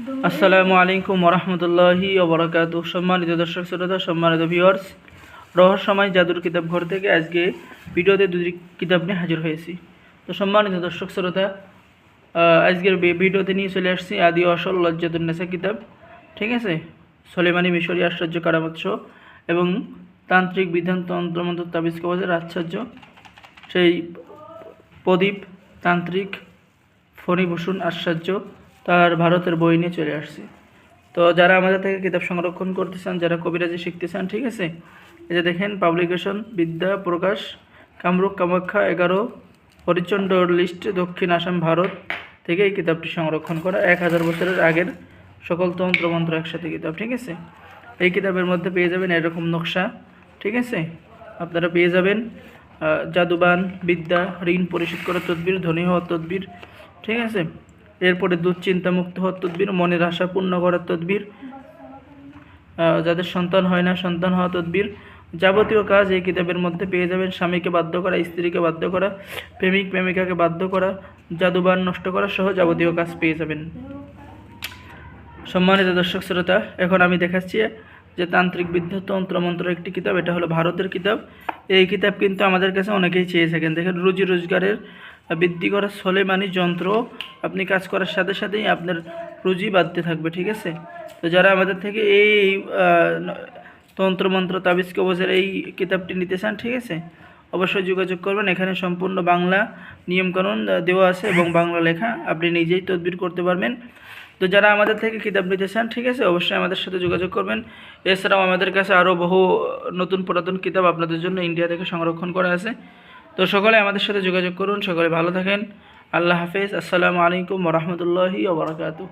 আসসালামু আলাইকুম ওরহমতুল্লাহি ওবরাকাতু। সম্মানিত দর্শক, শ্রোতা, সম্মানিত ভিউয়ার্স রহস্যময় জাদুর কিতাব ঘর থেকে আজকে ভিডিওতে দুটি কিতাব নিয়ে হাজির হয়েছি। তো সম্মানিত দর্শক, শ্রোতা আজকের ভিডিওতে নিয়ে চলে আসছি আদি অসল লজ্জাতুন্নেসা কিতাব, ঠিক আছে? সলেমানি মিশরী আশ্চর্য show এবং তান্ত্রিক বিধান তন্ত্রমন্ত্র তাবিজ কবজের আশ্চর্য। সেই প্রদীপ তান্ত্রিক ফণিভূষণ আশ্চর্য। তার ভারতের বই নিয়ে চলে আসছি। তো যারা আমাদের থেকে কিতাব সংরক্ষণ করতে চান যারা কবিরাজি শিখতে চান ঠিক আছে? এই যে দেখেন পাবলিকেশন বিদ্যা, প্রকাশ, কামরূপ, কামাখ্যা, এগারো, হরিচন্দ্র লিস্ট, দক্ষিণ আসাম, ভারত থেকে এই কিতাবটি সংরক্ষণ করা। এক হাজার বছরের আগের সকল তন্ত্র মন্ত্র একসাথে কিতাব, ঠিক আছে? এই কিতাবের মধ্যে পেয়ে যাবেন এরকম নকশা, ঠিক আছে? আপনারা পেয়ে যাবেন জাদুবান, বিদ্যা, ঋণ পরিশোধ করার তদবির, ধনী হওয়ার তদবির, ঠিক আছে? এরপরে দুশ্চিন্তা মুক্ত হওয়ার তদবির, মনের আশা পূর্ণ করার তদবির যাদের সন্তান হয় না, সন্তান হওয়া তদবির। যাবতীয় কাজ এই কিতাবের মধ্যে পেয়ে যাবেন। স্বামীকে বাধ্য করা, স্ত্রীকে বাধ্য করা, প্রেমিক, প্রেমিকাকে বাধ্য করা জাদুবান নষ্ট করা সহ যাবতীয় কাজ পেয়ে যাবেন। সম্মানিত দর্শক শ্রোতা, এখন আমি দেখাচ্ছি যে তান্ত্রিক বিদ্যা তন্ত্র মন্ত্র একটি কিতাব, এটা হলো ভারতের কিতাব। এই কিতাব কিন্তু আমাদের কাছে অনেকেই চেয়ে থাকেন দেখেন, রুজি রোজগারের বৃদ্ধি করা সলেমানি যন্ত্র আপনি কাজ করার সাথে সাথেই আপনার রুজি বাড়তে থাকবে, ঠিক আছে? তো যারা আমাদের থেকে এই তন্ত্রমন্ত্র তাবিজ কবজের এই কিতাবটি নিতে চান, ঠিক আছে? অবশ্যই যোগাযোগ করবেন। এখানে সম্পূর্ণ বাংলা নিয়মকানুন দেওয়া আছে এবং বাংলা লেখা। আপনি নিজেই তদবির করতে পারবেন। তো যারা আমাদের থেকে কিতাব নিতে চান, ঠিক আছে, অবশ্যই আমাদের সাথে যোগাযোগ করবেন। এছাড়াও আমাদের কাছে আরও বহু নতুন পুরাতন কিতাব আপনাদের জন্য ইন্ডিয়া থেকে সংরক্ষণ করা আছে। তো সকলে আমাদের সাথে যোগাযোগ করুন, সকলে ভালো থাকেন। আল্লাহ হাফিজ, আসসালামু আলাইকুম রহমতুল্লাহি ওবরাকাতু